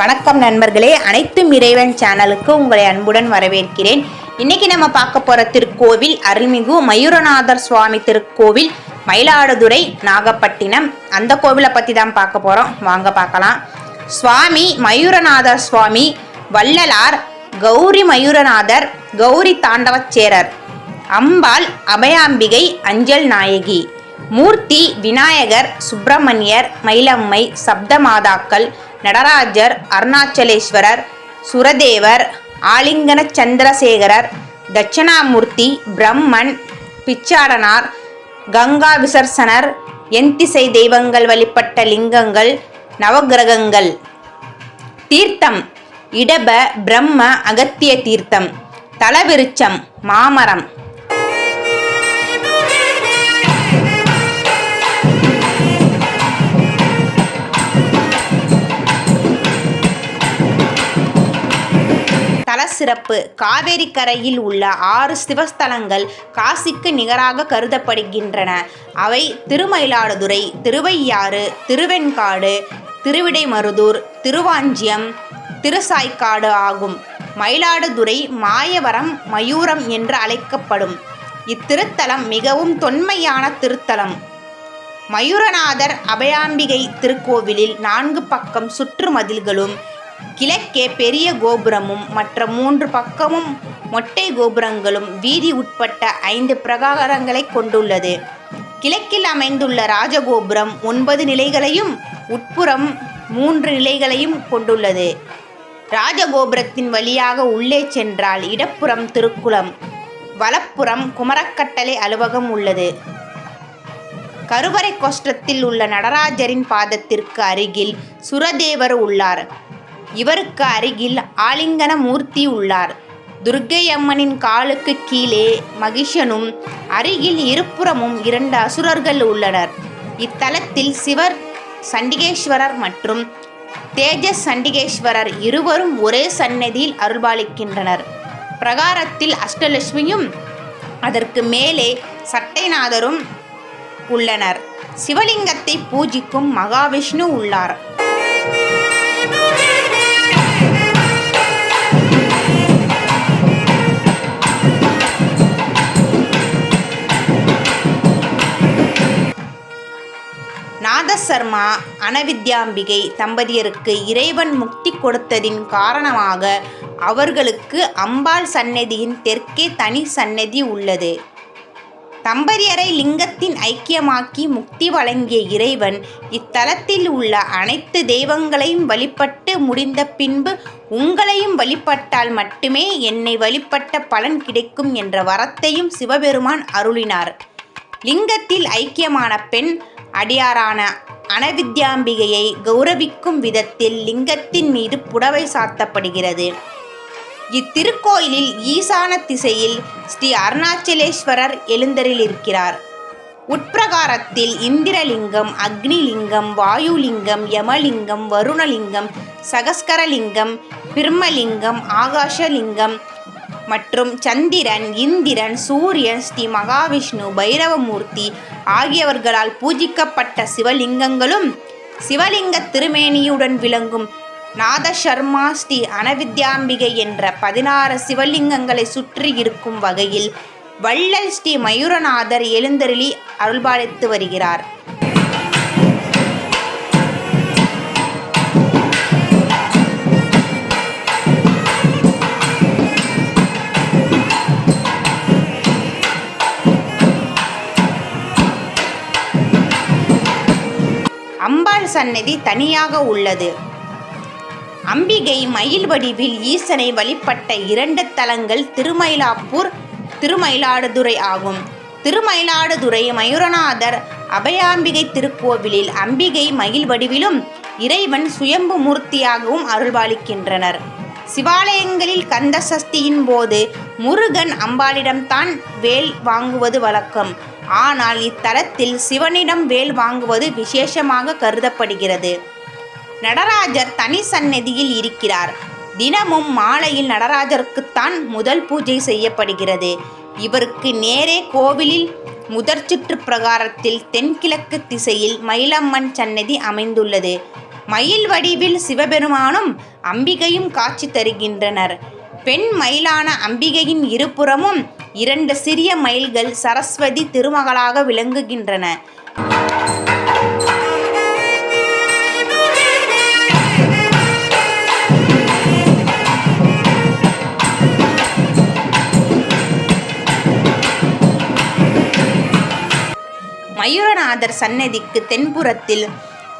வணக்கம் நண்பர்களே. அனைத்தும் இறைவன் சேனலுக்கு உங்களை அன்புடன் வரவேற்கிறேன். இன்னைக்கு நம்ம பார்க்க போற திருக்கோவில் அருள்மிகு மயூரநாதர் சுவாமி திருக்கோவில் மயிலாடுதுறை நாகப்பட்டினம். அந்த கோவிலை பத்தி தான் பார்க்க போறோம். வாங்க பார்க்கலாம். சுவாமி மயூரநாதர் சுவாமி வள்ளலார் கௌரி மயூரநாதர் கௌரி தாண்டவச்சேரர் அம்பாள் அபயாம்பிகை அஞ்சல் நாயகி மூர்த்தி விநாயகர் சுப்பிரமணியர் மயிலம்மை சப்தமாதாக்கள் நடராஜர் அருணாச்சலேஸ்வரர் சுரதேவர் ஆலிங்கன சந்திரசேகரர் தட்சணாமூர்த்தி பிரம்மன் பிச்சாடனார் கங்கா விசர்சனர் எந்திசை தெய்வங்கள் வழிபட்ட லிங்கங்கள் நவக்கிரகங்கள் தீர்த்தம் இடப பிரம்ம அகத்திய தீர்த்தம். தலவிருச்சம் மாமரம். சிறப்பு. காவேரி கரையில் உள்ள ஆறு சிவஸ்தலங்கள் காசிக்கு நிகராக கருதப்படுகின்றன. அவை திருமயிலாடுதுறை திருவையாறு திருவெண்காடு திருவிடைமருதூர் திருவாஞ்சியம் திருசாய்க்காடு ஆகும். மயிலாடுதுறை மாயவரம் மயூரம் என்று அழைக்கப்படும். இத்திருத்தலம் மிகவும் தொன்மையான திருத்தலம். மயூரநாதர் அபயாம்பிகை திருக்கோவிலில் நான்கு பக்கம் சுற்று மதில்களும் கிழக்கே பெரிய கோபுரமும் மற்ற மூன்று பக்கமும் மொட்டை கோபுரங்களும் வீதி உட்பட்ட ஐந்து பிரகாரங்களை கொண்டுள்ளது. கிழக்கில் அமைந்துள்ள ராஜகோபுரம் ஒன்பது நிலைகளையும் உட்புறம் மூன்று நிலைகளையும் கொண்டுள்ளது. ராஜகோபுரத்தின் வழியாக உள்ளே சென்றால் இடப்புறம் திருக்குளம் வலப்புறம் குமரக்கட்டளை அலுவலகம் உள்ளது. கருவறை கோஷ்டத்தில் உள்ள நடராஜரின் பாதத்திற்கு அருகில் சுரதேவர் உள்ளார். இவருக்கு அருகில் ஆலிங்கன மூர்த்தி உள்ளார். துர்க்கை அம்மனின் காலுக்கு கீழே மகிஷனும் அருகில் இருபுறமும் இரண்டு அசுரர்கள் உள்ளனர். இத்தலத்தில் சிவர் சண்டிகேஸ்வரர் மற்றும் தேஜஸ் சண்டிகேஸ்வரர் இருவரும் ஒரே சன்னதியில் அருள்பாலிக்கின்றனர். பிரகாரத்தில் அஷ்டலட்சுமியும் அதற்கு மேலே சட்டைநாதரும் உள்ளனர். சிவலிங்கத்தை பூஜிக்கும் மகாவிஷ்ணு உள்ளார். சர்மா அனவித்யாம்பிகை தம்பதியருக்கு இறைவன் முக்தி கொடுத்ததின் காரணமாக அவர்களுக்கு அம்பாள் சன்னதியின் தெற்கே தனி சன்னதி உள்ளது. தம்பதியரை லிங்கத்தின் ஐக்கியமாக்கி முக்தி வழங்கிய இறைவன் இத்தலத்தில் உள்ள அனைத்து தெய்வங்களையும் வழிபட்டு முடிந்த பின்பு உங்களையும் வழிபட்டால் மட்டுமே என்னை வழிபட்ட பலன் கிடைக்கும் என்ற வரத்தையும் சிவபெருமான் அருளினார். லிங்கத்தில் ஐக்கியமான பெண் அடியாரான அனவித்யாம்பிகையை கௌரவிக்கும் விதத்தில் லிங்கத்தின் மீது புடவை சாத்தப்படுகிறது. இத்திருக்கோயிலில் ஈசான திசையில் ஸ்ரீ அருணாச்சலேஸ்வரர் எழுந்தருளிருக்கிறார் உட்பிரகாரத்தில் இந்திரலிங்கம் அக்னிலிங்கம் வாயுலிங்கம் யமலிங்கம் வருணலிங்கம் சகஸ்கரலிங்கம் பிரம்மலிங்கம் ஆகாஷலிங்கம் மற்றும் சந்திரன் இந்திரன் சூரியன் ஸ்ரீ மகாவிஷ்ணு பைரவமூர்த்தி ஆகியவர்களால் பூஜிக்கப்பட்ட சிவலிங்கங்களும் சிவலிங்க திருமேனியுடன் விளங்கும். நாதசர்மா ஸ்ரீ அனவித்யாம்பிகை என்ற பதினாறு சிவலிங்கங்களை சுற்றி இருக்கும் வகையில் வள்ளல் ஸ்ரீ மயூரநாதர் எழுந்தருளி அருள்பாலித்து வருகிறார். அம்பாள் சன்னதி தனியாக உள்ளது. அம்பிகை மயில் வடிவில் ஈசனை வழிபட்ட இரண்டு தலங்கள் திருமயிலாப்பூர் திருமயிலாடுதுறை ஆகும். திருமயிலாடுதுறை மயூரநாதர் அபயாம்பிகை திருக்கோவிலில் அம்பிகை மயில் வடிவிலும் இறைவன் சுயம்பு மூர்த்தியாகவும் அருள்பாலிக்கின்றனர். சிவாலயங்களில் கந்த சஷ்டியின் போது முருகன் அம்பாளிடம்தான் வேல் வாங்குவது வழக்கம். ஆனால் இத்தலத்தில் சிவனிடம் வேல் வாங்குவது விசேஷமாக கருதப்படுகிறது. நடராஜர் தனி சன்னதியில் இருக்கிறார். தினமும் மாலையில் நடராஜருக்குத்தான் முதல் பூஜை செய்யப்படுகிறது. இவருக்கு நேரே கோவிலில் முதற் சுற்று பிரகாரத்தில் தென்கிழக்கு திசையில் மயிலம்மன் சன்னதி அமைந்துள்ளது. மயில் வடிவில் சிவபெருமானும் அம்பிகையும் காட்சி தருகின்றனர். பெண் மயிலான அம்பிகையின் இருபுறமும் இரண்டு சிறிய மயில்கள் சரஸ்வதி திருமகளாக விளங்குகின்றன. மயூரநாதர் சன்னதிக்கு தென்புறத்தில்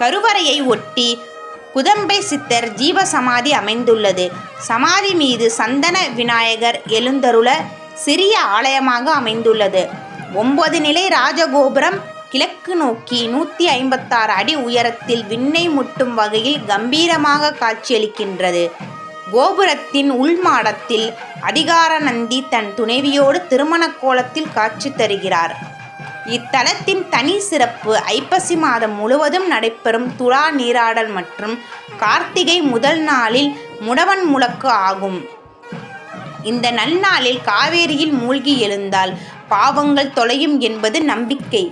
கருவறையை ஒட்டி குதம்பை சித்தர் ஜீவசமாதி அமைந்துள்ளது. சமாதி மீது சந்தன விநாயகர் எழுந்தருள சிறிய ஆலயமாக அமைந்துள்ளது. ஒன்பது நிலை ராஜகோபுரம் கிழக்கு நோக்கி நூற்றி ஐம்பத்தாறு அடி உயரத்தில் விண்ணை முட்டும் வகையில் கம்பீரமாக காட்சியளிக்கின்றது. கோபுரத்தின் உள்மாடத்தில் அதிகார நந்தி தன் துணைவியோடு திருமண கோலத்தில் காட்சி தருகிறார். இத்தலத்தின் தனி சிறப்பு ஐப்பசி மாதம் முழுவதும் நடைபெறும் துலா நீராடல் மற்றும் கார்த்திகை முதல் நாளில் முடவன் முழக்கு ஆகும். இந்த நன்னாளில் காவேரியில் மூழ்கி எழுந்தால் பாவங்கள் தொலையும் என்பது நம்பிக்கை.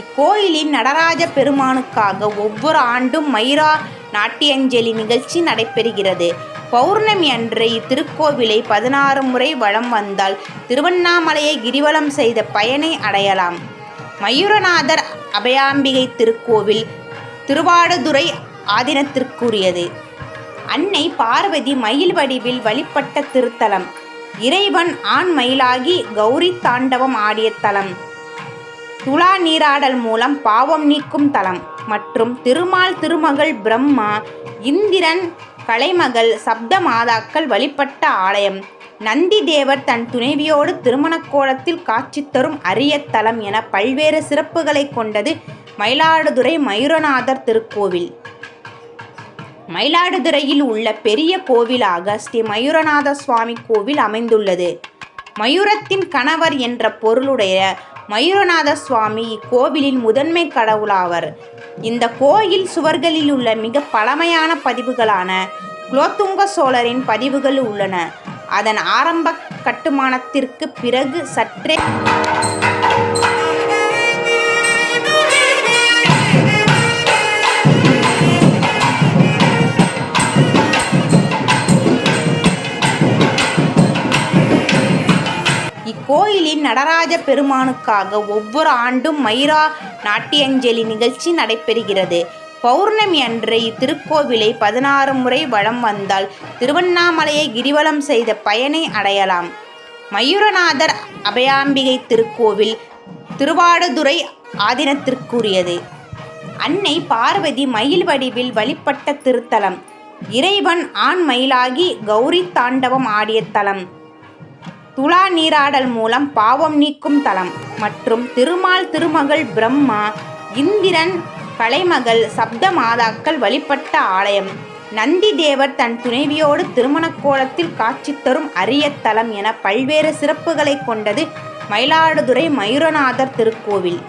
இக்கோயிலின் நடராஜ பெருமானுக்காக ஒவ்வொரு ஆண்டும் மயிரா நாட்டியஞ்சலி நிகழ்ச்சி நடைபெறுகிறது. பௌர்ணமி அன்று இத்திருக்கோவிலை பதினாறு முறை வலம் வந்தால் திருவண்ணாமலையை கிரிவலம் செய்த பயனை அடையலாம். மயூரநாதர் அபயாம்பிகை திருக்கோவில் திருவாடுதுறை ஆதீனத்திற்குரியது. அன்னை பார்வதி மயில் வடிவில் வழிபட்ட திருத்தலம். இறைவன் ஆண் மயிலாகி கௌரி தாண்டவம் ஆடிய தலம். துலா நீராடல் மூலம் பாவம் நீக்கும் தலம் மற்றும் திருமால் திருமகள் பிரம்மா இந்திரன் கலைமகள் சப்த மாதாக்கள் வழிபட்ட ஆலயம். நந்தி தேவர் தன் துணைவியோடு திருமணக் கோலத்தில் காட்சி தரும் அரிய தலம் என பல்வேறு சிறப்புகளை கொண்டது மயிலாடுதுறை மயூரநாதர் திருக்கோவில். மயிலாடுதுறையில் உள்ள பெரிய கோவிலாக ஸ்ரீ மயூரநாத சுவாமி கோவில் அமைந்துள்ளது. மயூரத்தின் கணவர் என்ற பொருளுடைய மயூரநாத சுவாமி இக்கோவிலின் முதன்மை கடவுளாவர் இந்த கோயில் சுவர்களில் உள்ள மிக பழமையான பதிவுகளான குலோத்துங்க சோழரின் பதிவுகள் உள்ளன. அதன் ஆரம்ப கட்டுமானத்திற்கு பிறகு சற்றே நடராஜ பெருமானுக்காக ஒவ்வொரு ஆண்டும் மயிரா நாட்டியஞ்சலி நிகழ்ச்சி நடைபெறுகிறது. பௌர்ணமி அன்று இத்திருக்கோவிலை பதினாறு முறை வளம் வந்தால் திருவண்ணாமலையை கிரிவலம் செய்த பயனை அடையலாம். மயூரநாதர் அபயாம்பிகை திருக்கோவில் திருவாடுதுறை ஆதீனத்திற்குரியது. அன்னை பார்வதி மயில் வடிவில் வழிபட்ட திருத்தலம். இறைவன் ஆண் மயிலாகி கௌரி தாண்டவம் ஆடிய தலம். துலா நீராடல் மூலம் பாவம் நீக்கும் தலம் மற்றும் திருமால் திருமகள் பிரம்மா இந்திரன் கலைமகள் சப்த மாதாக்கள் வழிபட்ட ஆலயம். நந்தி தேவர் தன் துணைவியோடு திருமண கோலத்தில் காட்சி தரும் அரிய தலம் என பல்வேறு சிறப்புகளை கொண்டது மயிலாடுதுறை மயூரநாதர் திருக்கோவில்.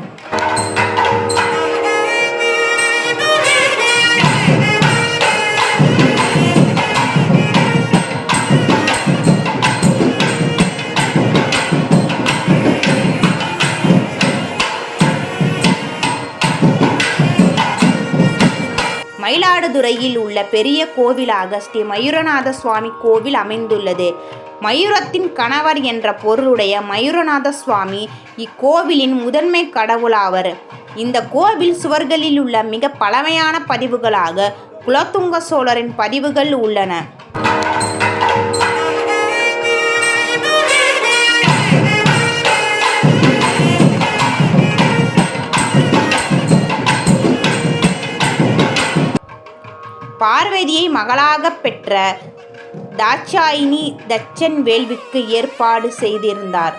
மயிலாடுதுறையில் உள்ள பெரிய கோவிலாக ஸ்ரீ மயூரநாத சுவாமி கோவில் அமைந்துள்ளது. மயூரத்தின் கணவர் என்ற பொருளுடைய மயூரநாத சுவாமி இக்கோவிலின் முதன்மை கடவுளாவர் இந்த கோவில் சுவர்களில் உள்ள மிக பழமையான பதிவுகளாக குலத்துங்க சோழரின் பதிவுகள் உள்ளன. பார்வதியை மகளாகப் பெற்ற தாட்சாயினி தச்சன் வேள்விக்கு ஏற்பாடு செய்திருந்தார்.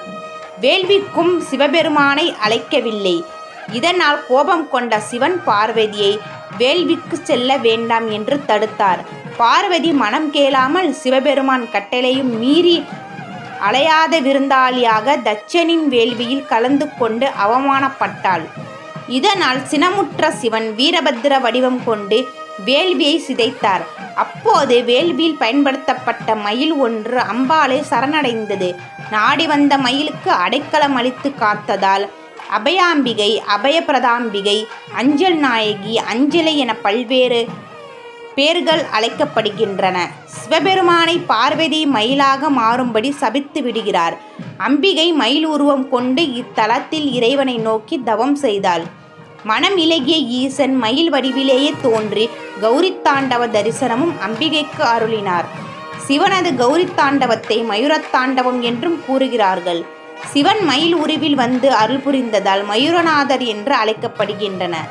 வேள்விக்கும் சிவபெருமானை அழைக்கவில்லை. இதனால் கோபம் கொண்ட சிவன் பார்வதியை வேள்விக்கு செல்ல வேண்டாம் என்று தடுத்தார். பார்வதி மனம் கேளாமல் சிவபெருமான் கட்டளையும் மீறி அலையாத விருந்தாளியாக தச்சனின் வேள்வியில் கலந்து கொண்டு அவமானப்பட்டாள். இதனால் சினமுற்ற சிவன் வீரபத்திர வடிவம் கொண்டு வேள்வியை சிதைத்தார். அப்போது வேள்வியில் பயன்படுத்தப்பட்ட மயில் ஒன்று அம்பாளை சரணடைந்தது. நாடி வந்த மயிலுக்கு அடைக்கலம் அளித்து காத்ததால் அபயாம்பிகை அபயபிரதாம்பிகை அஞ்சல் நாயகி அஞ்சலை என பல்வேறு பேர்கள் அழைக்கப்படுகின்றன. சிவபெருமானை பார்வதி மயிலாக மாறும்படி சபித்து விடுகிறார். அம்பிகை மயில் உருவம் கொண்டு இத்தலத்தில் இறைவனை நோக்கி தவம் செய்தாள். மனம் இலகிய ஈசன் மயில் வடிவிலேயே தோன்றி கௌரி தாண்டவ தரிசனமும் அம்பிகைக்கு அருளினார். சிவனது கௌரி தாண்டவத்தை மயூரத்தாண்டவம் என்றும் கூறுகிறார்கள். சிவன் மயில் உருவில் வந்து அருள் புரிந்ததால் மயூரநாதர் என்று அழைக்கப்படுகின்றனர்.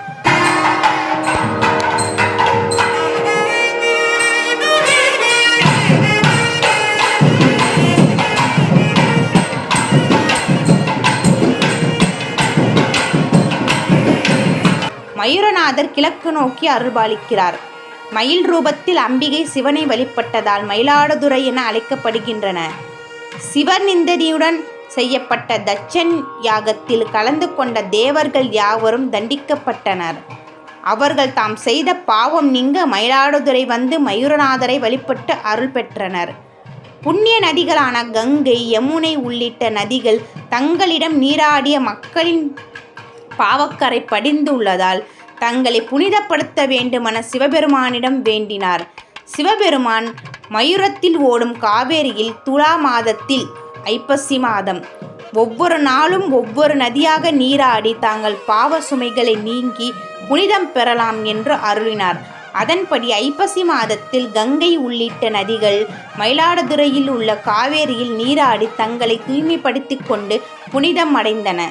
மயூரநாதர் கிழக்கு நோக்கி அருள்பாலிக்கிறார். மயில் ரூபத்தில் அம்பிகை சிவனை வழிபட்டதால் மயிலாடுதுறை என அழைக்கப்படுகின்றன. சிவநிந்ததியுடன் செய்யப்பட்ட தட்சன் யாகத்தில் கலந்து கொண்ட தேவர்கள் யாவரும் தண்டிக்கப்பட்டனர். அவர்கள் தாம் செய்த பாவம் நீங்க மயிலாடுதுறை வந்து மயூரநாதரை வழிபட்டு அருள் பெற்றனர். புண்ணிய நதிகளான கங்கை யமுனை உள்ளிட்ட நதிகள் தங்களிடம் நீராடிய மக்களின் பாவக்கரை படிந்துள்ளதால் தங்களை புனிதப்படுத்த வேண்டுமென சிவபெருமானிடம் வேண்டினார். சிவபெருமான் மயூரத்தில் ஓடும் காவேரியில் துலா மாதத்தில் ஐப்பசி மாதம். ஒவ்வொரு நாளும் ஒவ்வொரு நதியாக நீராடி தாங்கள் பாவ சுமைகளை நீங்கி புனிதம் பெறலாம் என்று அருளினார். அதன்படி ஐப்பசி மாதத்தில் கங்கை உள்ளிட்ட நதிகள் மயிலாடுதுறையில் உள்ள காவேரியில் நீராடி தங்களை தூய்மைப்படுத்திக் கொண்டு புனிதம் அடைந்தன.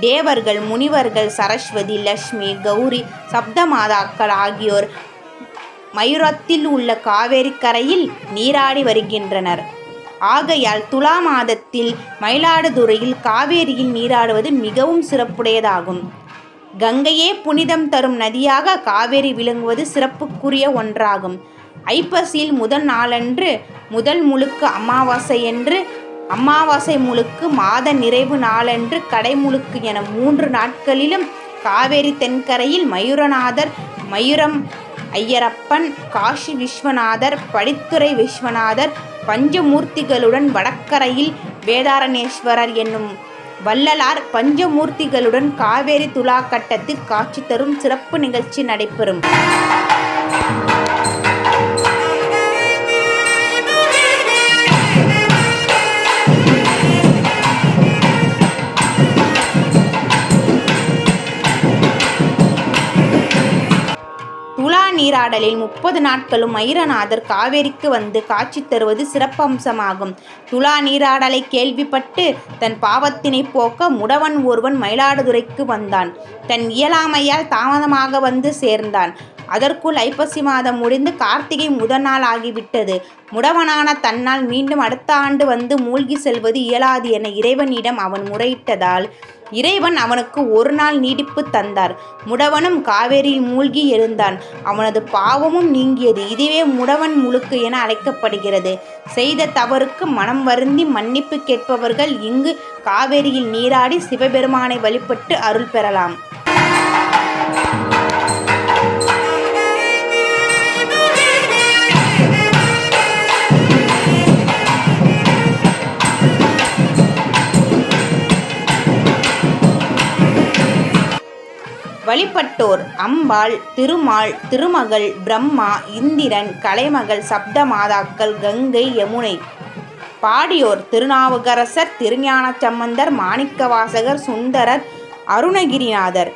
தேவர்கள் முனிவர்கள் சரஸ்வதி லக்ஷ்மி கௌரி சப்தமாதாக்கள் ஆகியோர் மயூரத்தில் உள்ள காவேரி கரையில் நீராடி வருகின்றனர். ஆகையால் துலா மாதத்தில் மயிலாடுதுறையில் காவேரியில் நீராடுவது மிகவும் சிறப்புடையதாகும். கங்கையே புனிதம் தரும் நதியாக காவேரி விளங்குவது சிறப்புக்குரிய ஒன்றாகும். ஐப்பசியில் முதல் நாளன்று முதல் முழுக்கு அமாவாசை என்று அமாவாசை முழுக்கு மாத நிறைவு நாளன்று கடைமுழுக்கு என மூன்று நாட்களிலும் காவேரி தென்கரையில் மயூரநாதர் மயூரம் ஐயரப்பன் காஷி விஸ்வநாதர் படித்துறை விஸ்வநாதர் பஞ்சமூர்த்திகளுடன் வடக்கரையில் வேதாரணேஸ்வரர் என்னும் வள்ளலார் பஞ்சமூர்த்திகளுடன் காவேரி துலா கட்டத்தில் காட்சி தரும் சிறப்பு நிகழ்ச்சி நடைபெறும். துலா நீராடலில் முப்பது நாட்களும் மயூரநாதர் காவேரிக்கு வந்து காட்சி தருவது சிறப்பம்சமாகும். துலா நீராடலை கேள்விப்பட்டு தன் பாவத்தினை போக்க முடவன் ஒருவன் மயிலாடுதுறைக்கு வந்தான். தன் இயலாமையால் தாமதமாக வந்து சேர்ந்தான். அதற்குள் ஐப்பசி மாதம் முடிந்து கார்த்திகை முதல் நாள் ஆகிவிட்டது. முடவனான தன்னால் மீண்டும் அடுத்த ஆண்டு வந்து மூழ்கி செல்வது இயலாது என இறைவனிடம் அவன் முறையிட்டதால் இறைவன் அவனுக்கு ஒரு நாள் நீடிப்பு தந்தார். முடவனும் காவேரியில் மூழ்கி எழுந்தான். அவனது பாவமும் நீங்கியது. இதுவே முடவன் முழுக்கு என அழைக்கப்படுகிறது. செய்த தவறுக்கு மனம் வருந்தி மன்னிப்பு கேட்பவர்கள் இங்கு காவேரியில் நீராடி சிவபெருமானை வழிபட்டு அருள் பெறலாம். வழிபட்டோர் அம்பாள் திருமால் திருமகள் பிரம்மா இந்திரன் கலைமகள் சப்த மாதாக்கள் கங்கை யமுனை. பாடியோர் திருநாவுக்கரசர் திருஞான சம்பந்தர் மாணிக்கவாசகர் சுந்தரர் அருணகிரிநாதர்.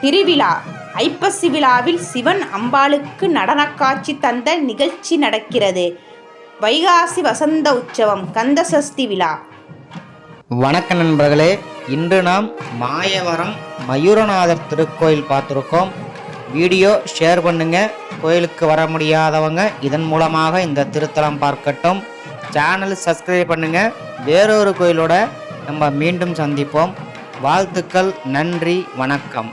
திருவிழா ஐப்பசி விழாவில் சிவன் அம்பாளுக்கு நடனக்காட்சி தந்த நிகழ்ச்சி நடக்கிறது. வைகாசி வசந்த உற்சவம் கந்தசஷ்டி விழா. வணக்க நண்பர்களே இன்று நாம் மாயவரம் மயூரநாதர் திருக்கோயில் பார்த்துருக்கோம். வீடியோ ஷேர் பண்ணுங்க. கோயிலுக்கு வர முடியாதவங்க இதன் மூலமாக இந்த திருத்தலம் பார்க்கட்டும். சேனல் சப்ஸ்கிரைப் பண்ணுங்க. வேறொரு கோயிலோட நம்ம மீண்டும் சந்திப்போம். வாழ்த்துக்கள் நன்றி வணக்கம்.